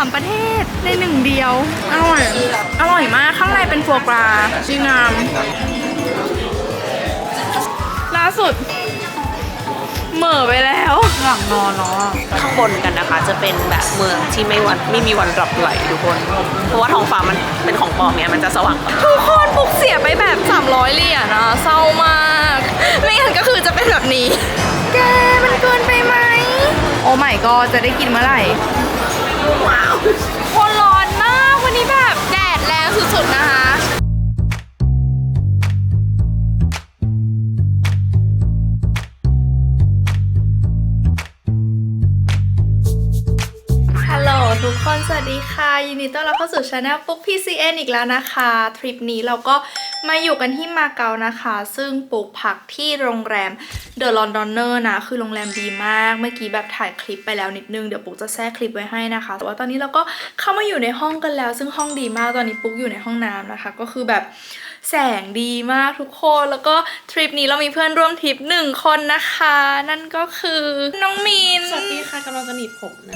ามประเทศในหนึ่งเดียว อร่อย อร่อยมาก ข้างในเป็นฟัวกราจีงาม ล่าสุด เหม่อไปแล้วหลังนอนแล้วอะข้างบนกันนะคะ จะเป็นแบบเมืองที่ไม่วันไม่มีวันหลับไหลทุกคน เพราะว่าท้องฟ้ามันเป็นของปลอมเนี่ยมันจะสว่างกว่าทุกคนปุกเสียไปแบบ 300เหรียญนะเศร้ามากไม่งั้นก็คือจะเป็นแบบนี้ แกมันเกินไปไหม โอ้ไม่ก็จะได้กินเมื่อไหร่ ช anel ปุ๊ก PCN อีกแล้วนะคะ ทริปนี้เราก็มาอยู่กันที่มาเก๊านะคะ ซึ่งปลูกผักที่โรงแรม The Londoner นะ คือโรงแรมดีมาก เมื่อกี้แบบถ่ายคลิปไปแล้วนิดนึง เดี๋ยวปุ๊กจะแทรกคลิปไว้ให้นะคะ แต่ว่าตอนนี้เราก็เข้ามาอยู่ในห้องกันแล้ว ซึ่งห้องดีมาก ตอนนี้ปุ๊กอยู่ในห้องน้ำนะคะ ก็คือแบบ แสงดีมากทุกคน แล้วก็ทริปนี้เรามีเพื่อนร่วมทริปหนึ่งคนนะคะ นั่นก็คือน้องมีน สวัสดีค่ะกำลังจะหนีบผมนะ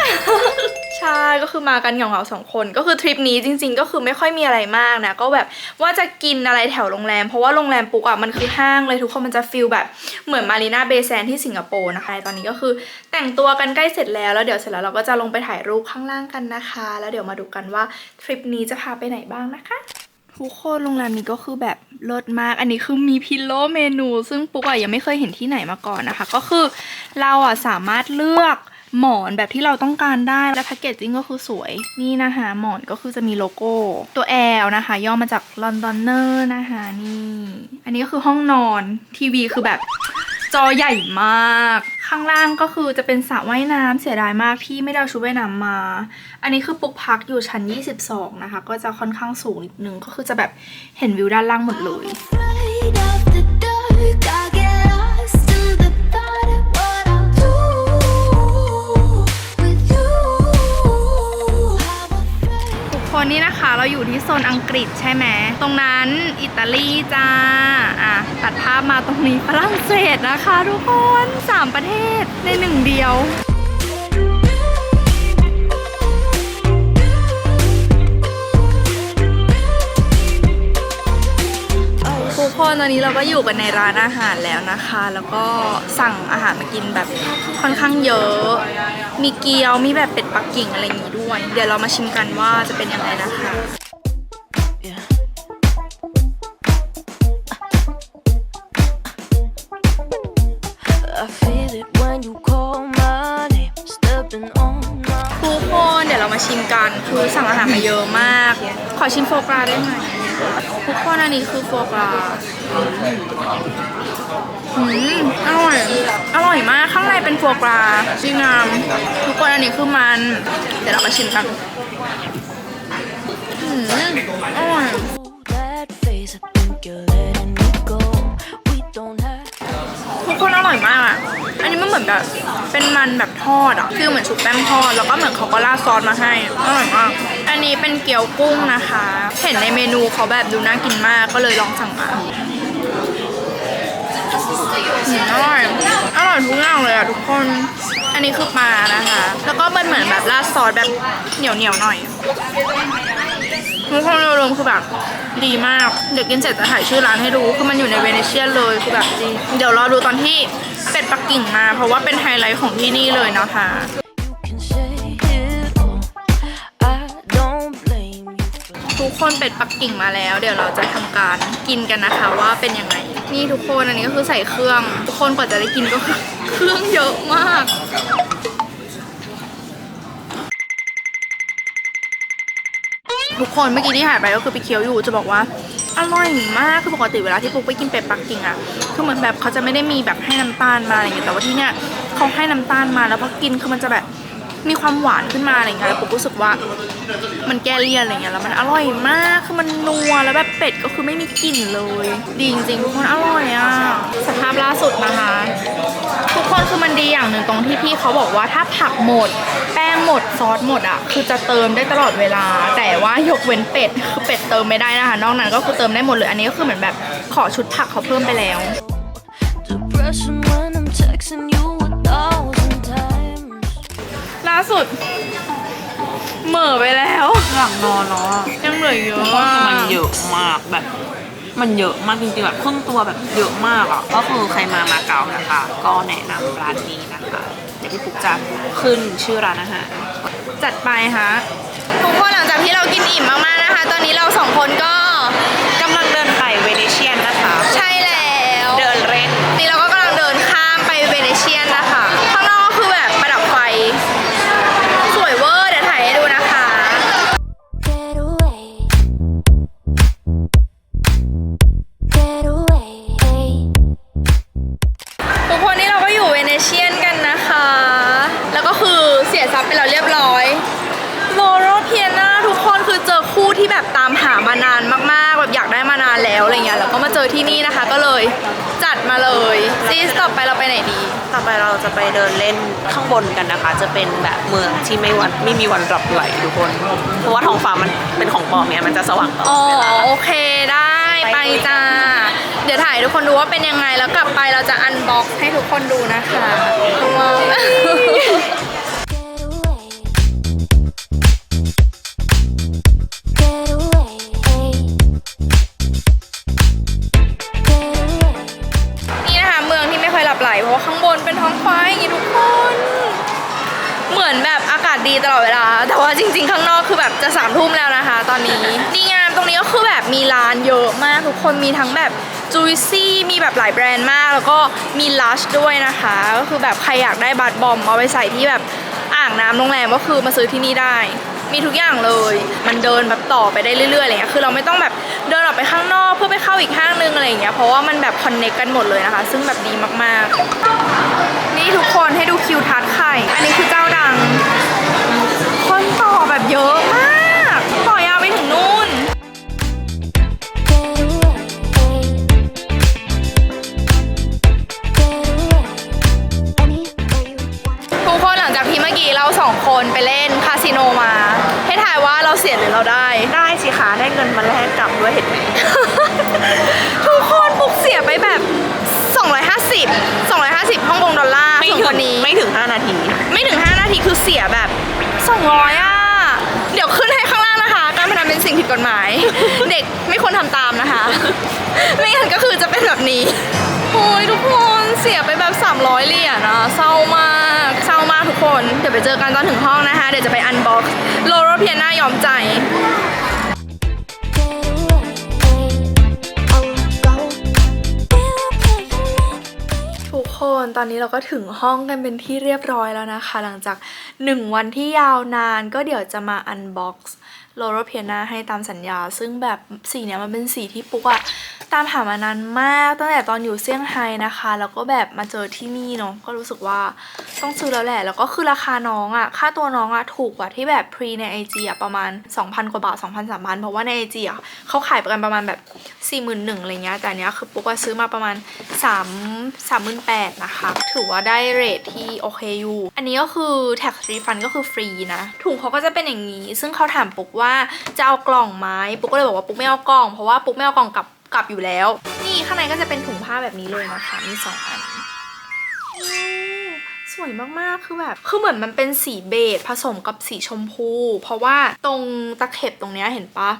ใช่ ก็คือมากันเหงาๆสองคน ก็คือทริปนี้จริง ๆ ก็คือไม่ค่อยมีอะไรมากนะ ก็แบบว่าจะกินอะไรแถวโรงแรม เพราะว่าโรงแรมปุ๊กอะมันคือห้างเลยทุกคนมันจะฟิลแบบเหมือนมารีนาเบย์แซนที่สิงคโปร์นะคะ ตอนนี้ก็คือแต่งตัวกันใกล้เสร็จแล้ว แล้วเดี๋ยวเสร็จแล้วเราก็จะลงไปถ่ายรูปข้างล่างกันนะคะ แล้วเดี๋ยวมาดูกันว่าทริปนี้จะพาไปไหนบ้างนะคะ ทุกคนโรงแรมนี้ก็คือแบบเลิศมาก อันนี้คือมีพิลโลเมนู ซึ่งปุ๊กอะยังไม่เคยเห็นที่ไหนมาก่อนนะคะ ก็คือเราอะสามารถเลือกหมอนแบบที่เราต้องการได้ และแพคเกจจิ้งก็คือสวย นี่นะคะหมอนก็คือจะมีโลโก้ ตัว L นะคะ ย่อมาจาก Londoner นะคะนี่ อันนี้ก็คือห้องนอนทีวีคือแบบ จอใหญ่มาก ข้างล่างก็คือจะเป็นสระว่ายน้ำเสียดายมากที่ไม่ได้ชุดว่ายน้ำมา อันนี้คือปุกพักอยู่ชั้น 22 นะคะ ก็จะค่อนข้างสูงนิดนึงก็คือจะแบบเห็นวิวด้านล่างหมดเลย นนี่นะคะเราอยู่ที่โซนอังกฤษใช่ไหมตรงนั้นอิตาลีจ้าอะตัดภาพมาตรงนี้ฝรั่งเศสนะคะทุกคนสามประเทศในหนึ่งเดียว ตอนนี้เราก็อยู่กันในร้านอาหารแล้วนะคะ แล้วก็สั่งอาหารมากินแบบค่อนข้างเยอะ มีเกี๊ยว มีแบบเป็ดปักกิ่งอะไรอย่างงี้ด้วย เดี๋ยวเรามาชิมกันว่าจะเป็นยังไงนะคะ I feel it when you call my name, stepping on my ทุกคนเดี๋ยวเรามาชิมกันคือสั่งอาหารมาเยอะมาก ขอชิมโฟกราได้ไหมทุกคนอันนี้คือโฟกรา อืมอร่อย อร่อยมาก ข้างในเป็นโฟกราจริงาม ทุกคนอันนี้คือมัน เดี๋ยวเรามาชิมกัน อืมอร่อย that face. I think you're letting me go. We don't have. ทุกคนอร่อยมากอะอันนี้มันเหมือนแบบเป็นมันแบบทอดอะคือเหมือนชุบแป้งทอด แล้วก็เหมือนเขาก็ราดซอสมาให้ อร่อยมาก อันนี้เป็นเกี๊ยวกุ้งนะคะ เห็นในเมนูเขาแบบดูน่ากินมาก ก็เลยลองสั่งมา อืมอร่อย อร่อยทุกอย่างเลยอะทุกคน อันนี้คือปลานะคะ แล้วก็มันเหมือนแบบราดซอสแบบเหนียวเหนียวๆหน่อยทุกคนรวมๆคือแบบดีมาก เดี๋ยวกินเสร็จจะถ่ายชื่อร้านให้ดู คือมันอยู่ในเวเนเชียนเลยคือแบบดีเดี๋ยวรอดูตอนที่เป็ดปักกิ่งมา เพราะว่าเป็นไฮไลท์ของที่นี่เลยนะคะ You can say it all. I don't blame you for ทุกคนเป็ดปักกิ่งมาแล้ว เดี๋ยวเราจะทำการกินกันนะคะว่าเป็นยังไง นี่ทุกคนอันนี้ก็คือใส่เครื่อง ทุกคนกว่าจะได้กินก็เครื่องเยอะมาก ทุกคนเมื่อกี้ที่หายไปก็คือไปเคี้ยวอยู่จะบอกว่าอร่อยมากคือปกติเวลาที่ปุ๊กไปกินเป็ดปักกิ่งอะคือเหมือนแบบเขาจะไม่ได้มีแบบให้น้ำตาลมาอะไรอย่างเงี้ยแต่ว่าที่เนี้ยเขาให้น้ำตาลมาแล้วพอกินคือมันจะแบบ มีความหวานขึ้นมาอะไรอย่างเงี้ยแล้วปุ๊กรู้สึกว่ามันแก้เลี่ยนอะไรเงี้ยแล้วมันอร่อยมากคือมันนัวแล้วแบบเป็ดก็คือไม่มีกลิ่นเลย ดีจริงๆทุกคนอร่อยอะสภาพล่าสุดนะคะทุกคนคือมันดีอย่างหนึ่งตรงที่พี่เขาบอกว่าถ้าผักหมด แป้งหมดซอสหมดอะคือจะเติมได้ตลอดเวลา แต่ว่ายกเว้นเป็ดคือเป็ดเติมไม่ได้นะคะ นอกนั้นก็คือเติมได้หมดเลยอันนี้ก็คือเหมือนแบบขอชุดผักเขาเพิ่มไปแล้ว depression when I'm texting you สุด เหม่อไปแล้วอยากนอนแล้วอะยังเหลือเยอะเพราะว่ามันเยอะมากแบบ มันเยอะมากจริงๆแบบครึ่งตัวแบบเยอะมากอะก็คือใครมามาเก๊านะคะ ก็แนะนำร้านนี้นะคะเดี๋ยวพี่ปุ๊กจะขึ้นชื่อร้านอาหารจัดไปฮะทุกคนหลังจากที่เรากินอิ่มมากๆนะคะ ตอนนี้เราสองคนก็ ซีสต่อไปเราไปไหนดี ต่อไปเราจะไปเดินเล่นข้างบนกันนะคะ จะเป็นแบบเมืองที่ไม่วันไม่มีวันหลับไหลทุกคน เพราะว่าท้องฟ้ามันเป็นของปลอมเนี่ยมันจะสว่างตลอ๋ออดเวลา โอเคได้ไปจ้า เดี๋ยวถ่ายให้ทุกคนดูว่าเป็นยังไงแล้วกลับไปเราจะอันบ็อกให้ทุกคนดูนะคะเพราะว่ บไหล เพราะว่าข้างบนเป็นท้องฟ้าอย่างนี้ทุกคน เหมือนแบบอากาศดีตลอดเวลา แต่ว่าจริง ๆ ข้างนอกคือแบบจะสามทุ่มแล้วนะคะ ตอนนี้ดีงามตรงนี้ก็คือแบบมีร้านเยอะมากทุกคนมีทั้งแบบจูซี่มีแบบหลายแบรนด์มาก แล้วก็มีลัชด้วยนะคะ ก็คือแบบใครอยากได้บัตรบอมเอาไปใส่ที่แบบอ่างน้ำโรงแรมก็คือมาซื้อที่นี่ได้ มีทุกอย่างเลย มันเดินแบบต่อไปได้เรื่อยๆอะไรเงี้ยคือเราไม่ต้องแบบเดินออกไปข้างนอกเพื่อไปเข้าอีกห้างนึงอะไรอย่างเงี้ยเพราะว่ามันแบบคอนเน c กกันหมดเลยนะคะ ซึ่งแบบดีมากๆ นี่ทุกคนให้ดูคิวทัดไข่ อันนี้คือเจ้าดัง คนต่อแบบเยอะมากต่อยาวไปถึงนู่น Get away. Get away. Anywhere you want. ทุกคนหลังจากที่เมื่อกี้เราสองคนไปเล่นคาสิโนมาให้ถ่ายว่า เราเสียหรือเราได้ ได้สิคะได้เงินมาแลกกลับด้วยเห็นไหม ทุกคนปุกเสียไปแบบ 250 250ฮ่องกงดอลลาร์ไม่ส่วนถึคงนนี้ ไม่ถึง 5 นาที ไม่ถึง 5 นาทีคือเสียแบบ 200อะ เดี๋ยวขึ้นให้ข้างล่างนะคะ การพนันเป็นสิ่งผิดกฎหมาย เด็กไม่ควรทำตามนะคะ ไม่งั้นก็คือจะเป็นแบบนี้ โอ้ยทุกคนเสียไปแบบ 300 เหรียญอะเศร้ามากเศร้ามากทุกคน เดี๋ยวไปเจอกันตอนถึงห้องนะคะ เดี๋ยวจะไปอันบ็อกซ์โลโรเพียนายอมใจ ทุกคนตอนนี้เราก็ถึงห้องกันเป็นที่เรียบร้อยแล้วนะคะ หลังจาก 1 วันที่ยาวนานก็เดี๋ยวจะมาอันบ็อกซ์โลโรเพียนาให้ตามสัญญา ซึ่งแบบสีเนี้ยมันเป็นสีที่ปุ๊กอะ ตามหามานานมากตั้งแต่ตอนอยู่เซี่ยงไฮ้นะคะ แล้วก็แบบมาเจอที่นี่เนาะก็รู้สึกว่าต้องซื้อแล้วแหละ แล้วก็คือราคาน้องอะค่าตัวน้องอะถูกกว่าที่แบบพรีในไอจีอะประมาณ 2,000 กว่าบาท 2,000 3,000 เพราะว่าในไอจีอะเขาขายประกันประมาณแบบ 41,000อะไรเงี้ยแต่อันเนี้ยคือปุ๊กว่าซื้อมาประมาณ 3 38,000นะคะ ถือว่าได้เรทที่โอเคอยู่ อันนี้ก็คือ tax refund ก็คือฟรีนะถุงเขาก็จะเป็นอย่างนี้ ซึ่งเขาถามปุ๊กว่าจะเอากล่องไหมปุ๊กก็เลยบอกว่าปุ๊กไม่เอากล่องเพราะว่าปุ๊กไม่เอากล่องกลับ กลับอยู่แล้ว นี่ข้างในก็จะเป็นถุงผ้าแบบนี้เลยนะคะ มีสองอันสวยมากๆ คือแบบ คือเหมือนมันเป็นสีเบจผสมกับสีชมพู เพราะว่าตรงตะเข็บตรงเนี้ยเห็นปะ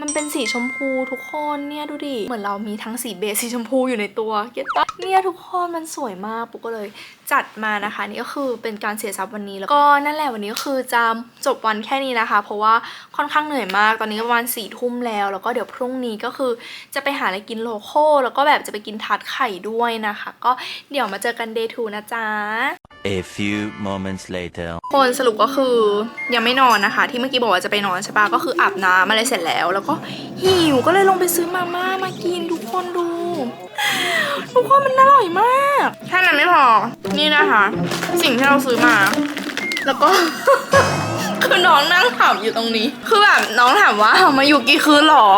มันเป็นสีชมพูทุกคนเนี่ยดูดิ เหมือนเรามีทั้งสีเบจสีชมพูอยู่ในตัวเก็ตปะเนี่ยทุกคนมันสวยมากปุ๊กก็เลยจัดมานะคะ นี่ก็คือเป็นการเสียทรัพย์วันนี้แล้วก็นั่นแหละวันนี้ก็คือจะจบวันแค่นี้นะคะ เพราะว่าค่อนข้างเหนื่อยมากตอนนี้ก็ประมาณสี่ทุ่มแล้วแล้วก็เดี๋ยวพรุ่งนี้ก็คือจะไปหาอะไรกินโลโก้แล้วก็แบบจะไปกินทาร์ตไข่ด้วยนะคะ ก็เดี๋ยวมาเจอกันเดย์ทูนะจ๊ะ A few moments later. คนสรุปก็คือยังไม่นอนนะคะ ที่เมื่อกี้บอกว่าจะไปนอนใช่ปะก็คืออาบน้ำอะไรเสร็จแล้ว แล้วก็หิวก็เลยลงไปซื้อมาม่ามากินทุกคนดูทุกคนมันอร่อยมากแค่นั้นไม่พอ นี่นะคะ สิ่งที่เราซื้อมา แล้วก็ คือน้องนั่งถามอยู่ตรงนี้ คือแบบน้องถามว่ามาอยู่กี่คืนหรอ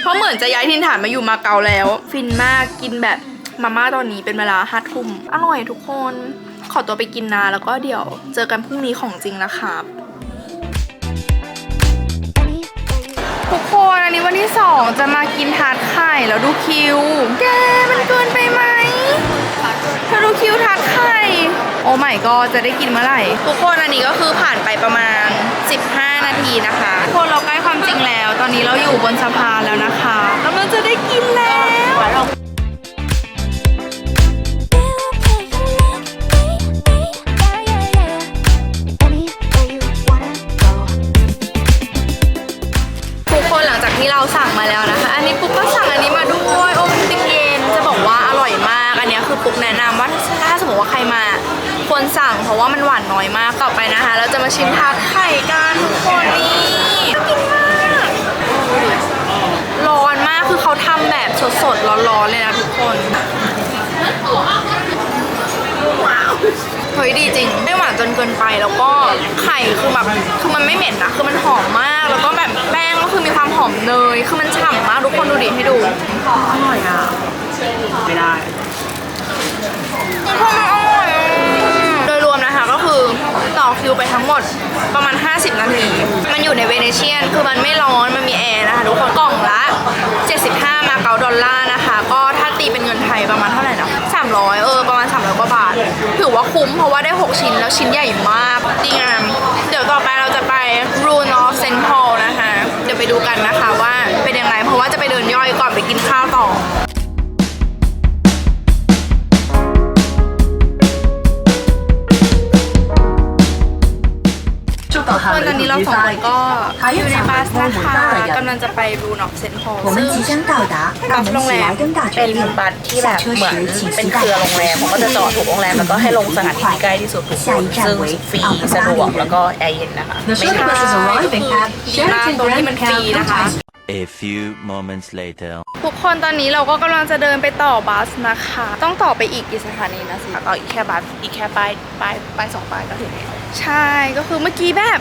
เพราะเหมือนจะย้ายถิ่นฐานมาอยู่มาเกาแล้ว ฟินมากกินแบบมาม่าตอนนี้เป็นเวลาห้าทุ่มอร่อยทุกคน อตัวไปกินนะแล้วก็เดี๋ยวเจอกันพรุ่งนี้ของจริงนะครับทุกคนอันนี้วันที่สองจะมากินทาร์ตไข่แล้วดูคิว แกมันเกินไปไหมเธอดูคิวทาร์ตไข่โอ้ไม่ก็จะได้กินเมื่อไหร่ ทุกคนอันนี้ก็คือผ่านไปประมาณ 15 นาทีนะคะทุกคนเราใกล้ความจริงแล้ว ตอนนี้เราอยู่บนสะพานแล้วนะคะกำลังจะได้กินแล้วากที่เราสั่งมาแล้วนะคะ อันนี้ปุ๊กก็สั่งอันนี้มาด้วยโอมันติกเย็นจะบอกว่าอร่อยมาก อันนี้คือปุ๊กแนะนำว่าถ้าสมมติว่าใครมาควรสั่งเพราะว่ามันหวานน้อยมากต่อไปนะคะ เราจะมาชิมทาไข่กันทุกคนนี่กินมากร้อนมากคือเขาทำแบบสดๆร้อนๆเลยนะทุกคนเฮ้ยดีจริงไม่หวานจนเกินไปแล้วก็ไข่คือแบบคือมันไม่เหม็นนะคือมันหอมมาก แล้วก็แบบแป้งก็คือมีความหอมเนย คือมันฉ่ำมากทุกคนดูดิให้ดู อร่อยอะ ไม่ได้คนอร่อยโดยรวมนะคะก็คือต่อคิวไปทั้งหมดประมาณ 50 นาที มันอยู่ในเวเนเชียน คือมันไม่ร้อน มันมีแอร์นะคะทุกคนกล่องละ 75 มาเก๊าดอลลาร์นะคะ ก็ถ้าตีเป็นเงินไทยประมาณเท่าไหร่นะ300 เออ ประมาณ 300 กว่าบาท ถือว่าคุ้มเพราะว่าได้ 6 ชิ้นแล้วชิ้นใหญ่มากดีงาม ต่อไปเราจะไป Rune of St. Paul นะคะ เดี๋ยวไปดูกันนะคะว่าเป็นยังไง เพราะว่าจะไปเดินย่อยก่อนไปกินข้าว คนตอนนี้เราสองคนก็อยู่ในบัสนะคะกำลังจะไปรูนอกเซนทรอลซึ่งบัสโรงแรมเป็นบัสที่แบบเหมือนเป็นเครือโรงแรมเขาก็จะจอดถูกโรงแรมแล้วก็ให้ลงสถานที่ใกล้ที่สุดถูกซึ่งฟรีสะดวกแล้วก็แอร์เย็นนะคะไม่ค่าตรงที่มันฟรีนะคะ A few moments later. ทุกคนตอนนี้เราก็กำลังจะเดินไปต่อบัสนะคะ ต้องต่อไปอีกกี่สถานีนะสิก็อีกแค่บัสอีกแค่ป้ายป้ายป้ายสองป้ายก็ถึงแล้วใช่ก็คือเมื่อกี้แบบ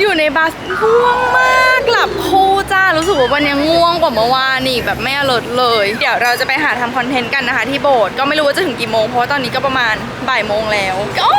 อยู่ในบัสง่วงมากหลับคู่จ้ารู้สึกว่าวันนี้ง่วงกว่าเมื่อวานอีกแบบไม่ alert เลย เดี๋ยวเราจะไปหาทำคอนเทนต์กันนะคะที่โบสถ์ก็ไม่รู้ว่าจะถึงกี่โมงเพราะว่าตอนนี้ก็ประมาณบ่ายโมงแล้วโอ้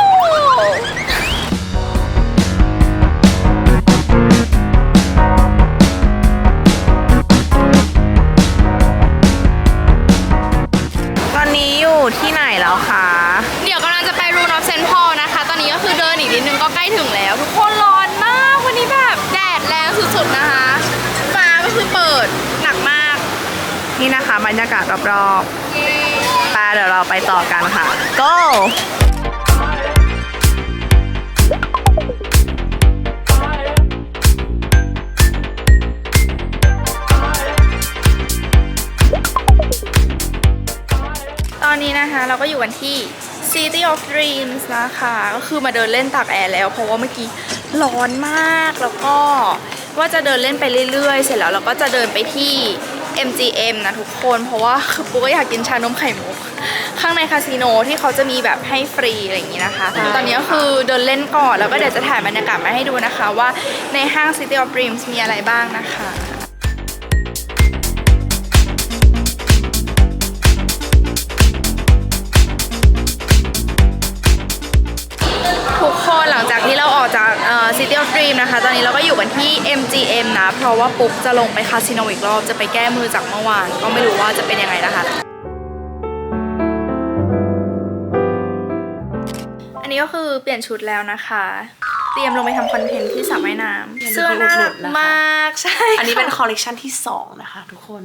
บรรยากาศรอบๆไปเดี๋ยวเราไปต่อกันค่ะ go ตอนนี้นะคะเราก็อยู่กันที่ City of Dreams นะคะ ก็คือมาเดินเล่นตากแอร์แล้ว เพราะว่าเมื่อกี้ร้อนมากแล้วก็ว่าจะเดินเล่นไปเรื่อยๆ เสร็จแล้วเราก็จะเดินไปที่ MGM นะทุกคนเพราะว่าคือปุ๊กก็อยากกินชานมไข่มุก ข้างในคาสิโนที่เขาจะมีแบบให้ฟรีอะไรอย่างนี้นะคะ ตอนนี้ก็คือเดินเล่นก่อนแล้วก็เดี๋ยวจะถ่ายบรรยากาศมาให้ดูนะคะ ว่าในห้าง City of Dreams มีอะไรบ้างนะคะ อ City of Dream นะคะ ตอนนี้เราก็อยู่กันที่ MGM นะ เพราะว่าปุ๊กจะลงไปคาสิโนอีกรอบ จะไปแก้มือจากเมื่อวาน ก็ไม่รู้ว่าจะเป็นยังไงนะคะ อันนี้ก็คือเปลี่ยนชุดแล้วนะคะ เตรียมลงไปทำคอนเทนต์ที่สระว่ายน้ำ สื้อน่ารักมากใช่อันนี้เป็นค่ะคอลเลกชันที่2นะคะทุกคน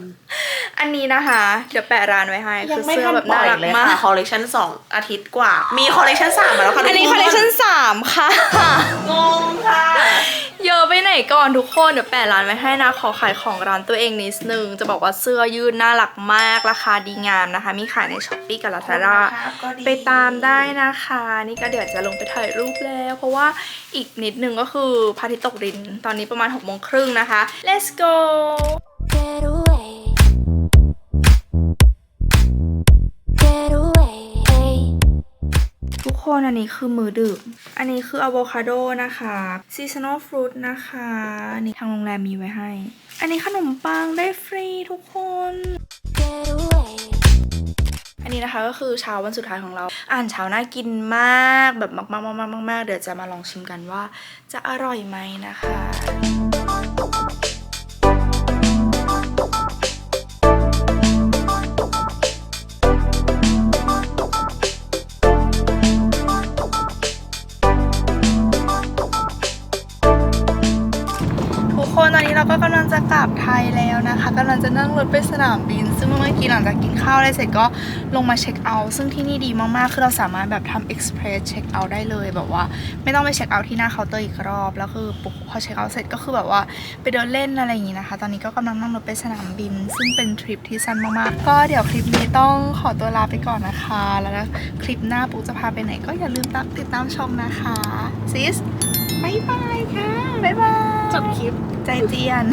อันนี้นะคะ เดี๋ยวแปะร้านไว้ให้ยัคืงอไม่เสื้อทันแบบปล่น่าอยรักเลยมาค่ะกคอลเลกชัน2อาทิตย์กว่า มีคอลเลกชัน3มาแล้วค่ะอันนี้ทุคอลเลคชันนสามค่ะงงค่ะเยอะไปไหนก่อนทุกคนเดี๋ยวแปะร้านไว้ให้นะขอขายของร้านตัวเองนิดนึงจะบอกว่าเสื้อยืดน่ารักมากราคาดีงามนะคะ มีขายในช้อปปี้กับลาซาด้าไปตามได้นะคะ นี่ก็เดี๋ยวจะลงไปถ่ายรูปแล้ว เพราะว่าอีกนิดนึงก็คือพระอาทิตย์ตกดินตอนนี้ประมาณ6กโมงครึ่งนะคะ let's go Get away. Get away. ทุกคนอันนี้คือมือดึก อันนี้คืออะโวคาโดนะคะ seasonal fruit นะคะนี่ทางโรงแรมมีไว้ให้ อันนี้ขนมปังได้ฟรีทุกคน Get away. นนี้นะคะ ก็คือเช้าวันสุดท้ายของเรา อ่านเช้าน่ากินมากแบบมากๆมากๆมากๆเดี๋ยวจะมาลองชิมกันว่า จะอร่อยไหมนะคะ เราก็กำลังจะกลับไทยแล้วนะคะกำลังจะนั่งรถไปสนามบิน ซึ่งเมื่อกี้หลังจากกินข้าวอะไรเสร็จก็ลงมาเช็คเอาท์ซึ่งที่นี่ดีมากๆ คือเราสามารถแบบทำ express เช็คเอาท์ได้เลยแบบว่า ไม่ต้องไปเช็คเอาท์ที่หน้าเคาน์เตอร์อีกรอบ แล้วคือปุ๊บพอเช็คเอาท์เสร็จก็คือแบบว่าไปเดินเล่นอะไรอย่างงี้นะคะ ตอนนี้ก็กำลังนั่งรถไปสนามบิน ซึ่งเป็นทริปที่สั้นมากๆ ก็เดี๋ยวคลิปนี้ต้องขอตัวลาไปก่อนนะคะ แล้วคลิปหน้าปุ๊กจะพาไปไหนก็อย่าลืมติดตามชมนะคะซิส บายบายค่ะบายบาย จบคลิปใจเจียน